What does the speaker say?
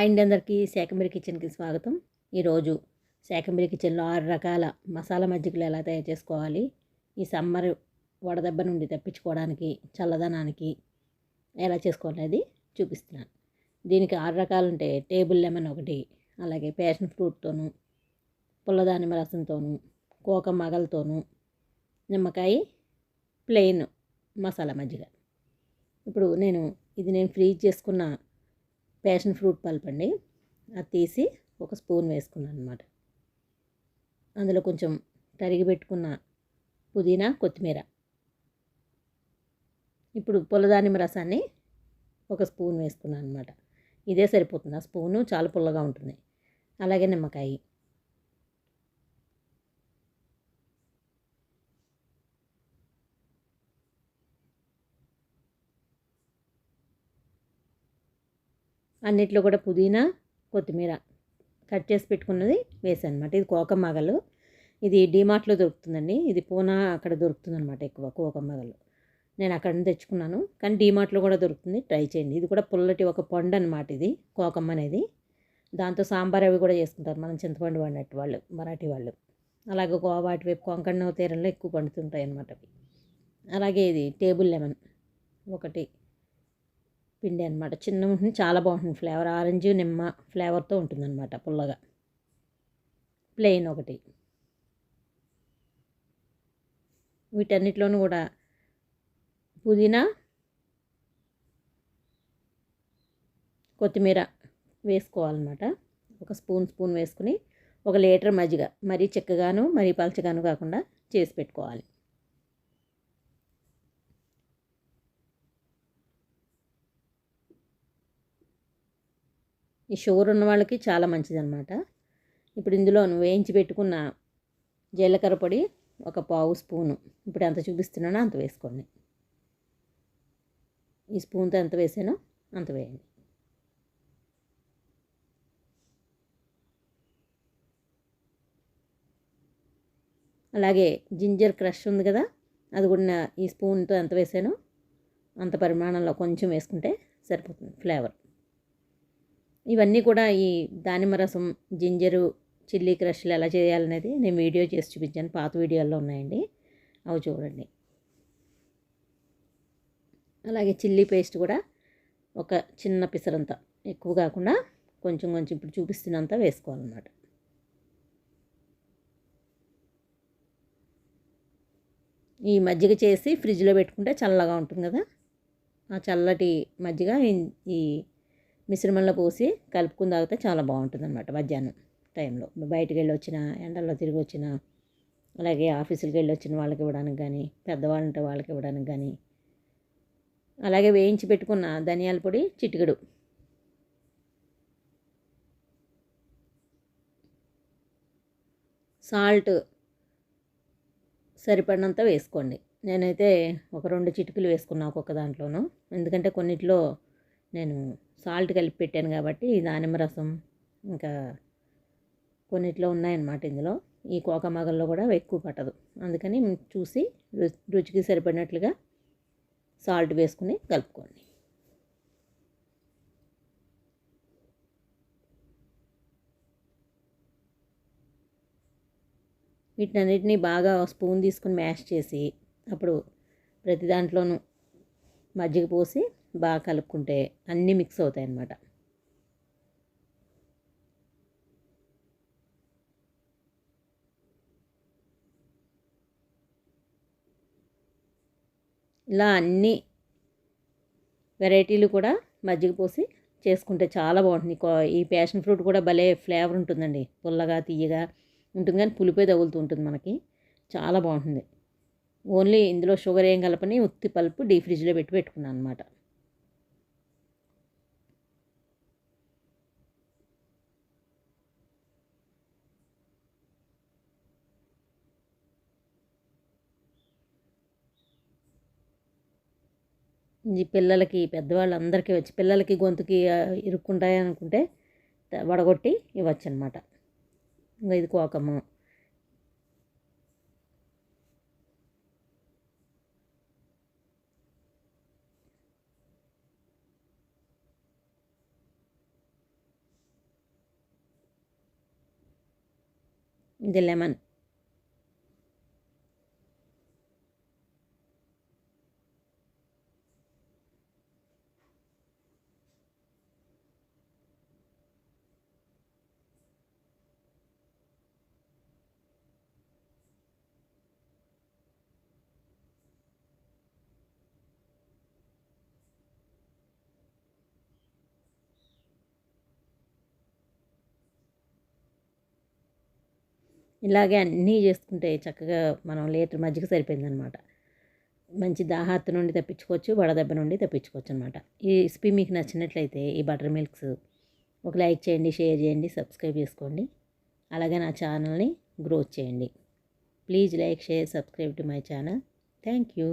And అందరికీ శాకంబరి కిచెన్కి స్వాగతం. ఈరోజు శాకంబరి కిచెన్లో ఆరు రకాల మసాలా మజ్జిగలు ఎలా తయారు చేసుకోవాలి ఈ సమ్మర్ వడదెబ్బ నుండి తప్పించుకోవడానికి చల్లదనానికి ఎలా చేసుకోవాలనేది చూపిస్తున్నాను. దీనికి ఆరు రకాలు ఉంటాయి. టేబుల్ లెమన్ ఒకటి అలాగే ప్యాషన్ ఫ్రూట్తోనూ పుల్లదానిమ్మ రసంతోనూ కోక మగలతోనూ నిమ్మకాయ ప్లెయిన్ మసాలా మజ్జిగ. ఇప్పుడు నేను ఇది నేను ఫ్రీజ్ చేసుకున్న ప్యాషన్ ఫ్రూట్ పల్ప్ అండి. అది తీసి ఒక స్పూన్ వేసుకున్నాను అనమాట అందులో కొంచెం తరిగి పెట్టుకున్న పుదీనా కొత్తిమీర. ఇప్పుడు పుల్లదానిమ్మ రసాన్ని ఒక స్పూన్ వేసుకున్నాను అనమాట ఇదే సరిపోతుంది. ఆ స్పూను చాలా పుల్లగా ఉంటుంది. అలాగే నిమ్మకాయ. అన్నిట్లో కూడా పుదీనా కొత్తిమీర కట్ చేసి పెట్టుకున్నది వేసాను అనమాట ఇది కోకమ్మగలు ఇది డీమార్ట్లో దొరుకుతుందండి. ఇది పూనా అక్కడ దొరుకుతుంది అనమాట ఎక్కువ కోకమ్మగలు నేను అక్కడ నుంచి తెచ్చుకున్నాను. కానీ డీమార్ట్లో కూడా దొరుకుతుంది. ట్రై చేయండి. ఇది కూడా పుల్లటి ఒక పండు అనమాట ఇది కోకమ్మ అనేది. దాంతో సాంబార్ అవి కూడా చేసుకుంటారు. మనం చింతపండు వాడినట్టు వాళ్ళు మరాఠీ వాళ్ళు. అలాగే వాటి వైపు కొంకణ తీరంలో ఎక్కువ పండుతుంటాయి అనమాట అవి. అలాగే ఇది టేబుల్ లెమన్ ఒకటి. పిండి అనమాట చిన్న ఉంటుంది చాలా బాగుంటుంది ఫ్లేవర్. ఆరెంజ్ నిమ్మ ఫ్లేవర్తో ఉంటుందన్నమాట పుల్లగా. ప్లెయిన్ ఒకటి. వీటన్నిటిలోనూ కూడా పుదీనా కొత్తిమీర వేసుకోవాలన్నమాట. ఒక స్పూన్ స్పూన్ వేసుకుని ఒక లీటర్ మజ్జిగ మరీ చిక్కగాను మరీ పలచగాను కాకుండా చేసి పెట్టుకోవాలి. ఈ షుగర్ ఉన్న వాళ్ళకి చాలా మంచిదన్నమాట. ఇప్పుడు ఇందులో వేయించి పెట్టుకున్న జీలకర్ర పొడి ఒక పావు స్పూను. ఇప్పుడు ఎంత చూపిస్తున్నానో అంత వేసుకోండి. ఈ స్పూన్తో ఎంత వేసానో అంత వేయండి. అలాగే జింజర్ క్రష్ ఉంది కదా అది కూడా ఈ స్పూన్తో ఎంత వేసానో అంత పరిమాణంలో కొంచెం వేసుకుంటే సరిపోతుంది ఫ్లేవర్. ఇవన్నీ కూడా ఈ దానిమ్మ రసం జింజరు చిల్లీ క్రష్లు ఎలా చేయాలనేది నేను వీడియో చేసి చూపించాను. పాత వీడియోల్లో ఉన్నాయండి. అవి చూడండి. అలాగే చిల్లీ పేస్ట్ కూడా ఒక చిన్న పిసరంత. ఎక్కువ కాకుండా కొంచెం కొంచెం ఇప్పుడు చూపిస్తున్నంత వేసుకోవాలన్నమాట. ఈ మజ్జిగ చేసి ఫ్రిడ్జ్లో పెట్టుకుంటే చల్లగా ఉంటుంది కదా? ఆ చల్లటి మజ్జిగ ఈ మిశ్రమంలో పోసి కలుపుకుని తాగితే చాలా బాగుంటుంది అనమాట మధ్యాహ్నం టైంలో. బయటికి వెళ్ళి వచ్చిన ఎండల్లో తిరిగి వచ్చిన అలాగే ఆఫీసులకు వెళ్ళి వచ్చిన వాళ్ళకి ఇవ్వడానికి కానీ పెద్దవాళ్ళు ఉంటే వాళ్ళకి ఇవ్వడానికి కానీ అలాగే వేయించి పెట్టుకున్న ధనియాల పొడి చిటికెడు. సాల్ట్ సరిపడినంత వేసుకోండి. నేనైతే ఒక రెండు చిటికలు వేసుకున్నా ఒక్కొక్క దాంట్లోనూ. ఎందుకంటే కొన్నిట్లో నేను సాల్ట్ కలిపి పెట్టాను కాబట్టి దానిమ్మ రసం ఇంకా కొన్నిట్లో ఉన్నాయన్నమాట ఇందులో. ఈ కోకమగల్లో కూడా ఎక్కువ పట్టదు. అందుకని చూసి రుచికి సరిపడినట్లుగా సాల్ట్ వేసుకుని కలుపుకోండి. వీటన్నిటిని బాగా స్పూన్ తీసుకుని మ్యాష్ చేసి అప్పుడు ప్రతి దాంట్లోనూ మజ్జిగ పోసి బాగా కలుపుకుంటే అన్నీ మిక్స్ అవుతాయి అన్నమాట ఇలా అన్ని వెరైటీలు కూడా మజ్జిగ పోసి చేసుకుంటే చాలా బాగుంటుంది. ఈ ప్యాషన్ ఫ్రూట్ కూడా భలే ఫ్లేవర్ ఉంటుందండి. పుల్లగా తీయగా ఉంటుంది కానీ పులిపే తగులుతూ ఉంటుంది మనకి. చాలా బాగుంటుంది. ఓన్లీ ఇందులో షుగర్ ఏం కలపని ఉత్తి పల్పు డీ ఫ్రిడ్జ్లో పెట్టి పెట్టుకున్నాను అనమాట ఈ పిల్లలకి పెద్దవాళ్ళందరికీ వచ్చి పిల్లలకి గొంతుకి ఇరుక్కుంటాయి అనుకుంటే వడగొట్టి ఇవ్వచ్చు అనమాట ఇంకా ఇది కోకము ఇది లెమన్. ఇలాగే అన్నీ చేసుకుంటే చక్కగా మనం లీటర్ మజ్జిగ సరిపోయిందనమాట. మంచి దాహార్త నుండి తప్పించుకోవచ్చు వడదెబ్బ నుండి తప్పించుకోవచ్చు అనమాట. ఈ రెసిపీ మీకు నచ్చినట్లయితే ఈ బటర్ మిల్క్స్ ఒక లైక్ చేయండి షేర్ చేయండి సబ్స్క్రైబ్ చేసుకోండి. అలాగే నా ఛానల్ని గ్రోత్ చేయండి. Please like share subscribe to my channel. Thank you.